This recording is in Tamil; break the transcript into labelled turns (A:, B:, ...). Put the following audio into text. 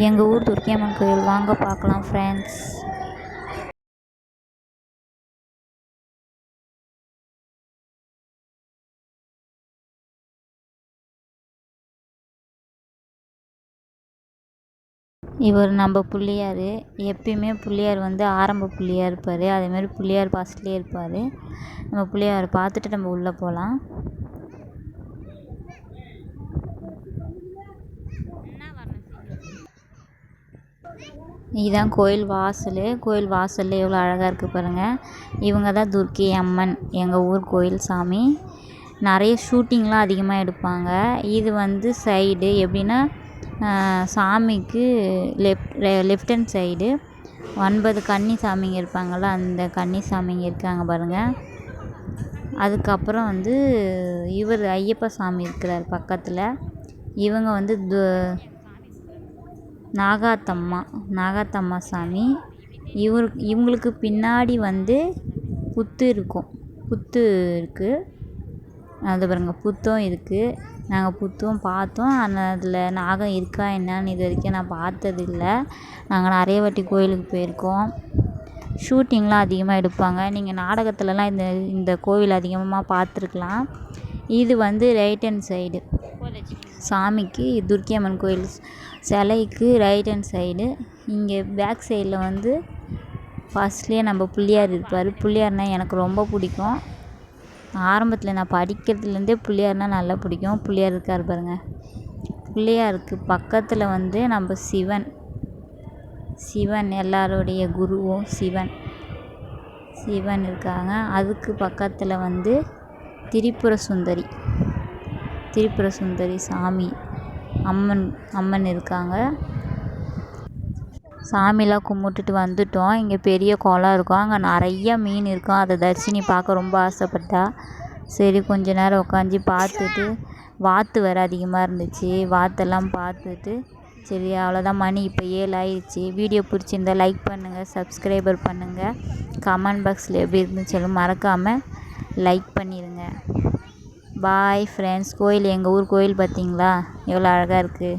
A: எங்கள் ஊர் துர்க்கியம்மன் கோயில். வாங்க பார்க்கலாம் ஃப்ரெண்ட்ஸ் இவர் நம்ம பிள்ளையார். எப்பயுமே பிள்ளையார் வந்து ஆரம்ப பிள்ளையார் இருப்பார். அதேமாதிரி பிள்ளையார் பாசத்துலேயே இருப்பார். நம்ம பிள்ளையாரை பார்த்துட்டு நம்ம உள்ளே போகலாம் இதுதான் கோயில் வாசல். கோயில் வாசலில் எவ்வளோ அழகாக இருக்குது பாருங்கள் இவங்க தான் துர்க்கை அம்மன் எங்கள் ஊர் கோயில் சாமி. நிறைய ஷூட்டிங்லாம் அதிகமாக எடுப்பாங்க. இது வந்து சைடு எப்படின்னா சாமிக்கு லெஃப்ட் லெஃப்ட் ஹேண்ட் சைடு ஒன்பது கன்னி சாமிங்க இருப்பாங்கள்ல அந்த கன்னி சாமிங்க இருக்காங்க பாருங்கள் அதுக்கப்புறம் வந்து இவர் ஐயப்ப சாமி இருக்கிறார் பக்கத்தில். இவங்க வந்து து நாகாத்தம்மா நாகாத்தம்மா சாமி இவரு இவங்களுக்கு பின்னாடி வந்து புத்து இருக்கும். புத்து இருக்குது அது பாருங்கள் புத்தும் இருக்குது நாங்கள் புத்தும் பார்த்தோம். ஆனால் அதில் நாகம் இருக்கா என்னன்னு இது வரைக்கும் நான் பார்த்ததில்ல. நாங்கள் நிறைய வாட்டி கோயிலுக்கு போயிருக்கோம். ஷூட்டிங்லாம் அதிகமாக எடுப்பாங்க. நீங்கள் நாடகத்துலலாம் இந்த இந்த கோவில் அதிகமாக பார்த்துருக்கலாம். இது வந்து ரைட் ஹேண்ட் சைடு சாமிக்கு துர்க்கை அம்மன் கோயில் சிலைக்கு ரைட் ஹேண்ட் சைடு இங்கே பேக் சைடில் வந்து ஃபஸ்ட்லேயே நம்ம பிள்ளையார் இருப்பார். பிள்ளையார்னால் எனக்கு ரொம்ப பிடிக்கும். ஆரம்பத்தில் நான் படிக்கிறதுலேருந்தே பிள்ளையார்னால் நல்லா பிடிக்கும். பிள்ளையார் இருக்கார் பாருங்கள் பிள்ளையாருக்கு பக்கத்தில் வந்து நம்ம சிவன். சிவன் எல்லாருடைய குருவும் சிவன். சிவன் இருக்காங்க. அதுக்கு பக்கத்தில் வந்து திரிபுர சுந்தரி திரிபுர சுந்தரி சாமி. அம்மன் அம்மன் இருக்காங்க. சாமிலாம் கும்பிட்டுட்டு வந்துட்டோம். இங்கே பெரிய குளம் இருக்கும். அங்கே நிறைய மீன் இருக்கும். அதை தரிசினி பார்க்க ரொம்ப ஆசைப்பட்டா. சரி கொஞ்ச நேரம் உட்காந்து பார்த்துட்டு வாத்து வேறு அதிகமாக இருந்துச்சு. வாத்தெல்லாம் பார்த்துட்டு சரி அவ்வளோதான் மணி இப்போ ஏழு ஆயிடுச்சு வீடியோ பிடிச்சிருந்தா லைக் பண்ணுங்கள் சப்ஸ்கிரைபர் பண்ணுங்கள் கமெண்ட் பாக்ஸில் எப்படி இருந்துச்சு மறக்காமல் லைக் பண்ணிடுங்க பாய் ஃப்ரெண்ட்ஸ். கோயில் எங்கள் ஊர் கோயில் பார்த்தீங்களா? எவ்வளோ அழகாக இருக்குது.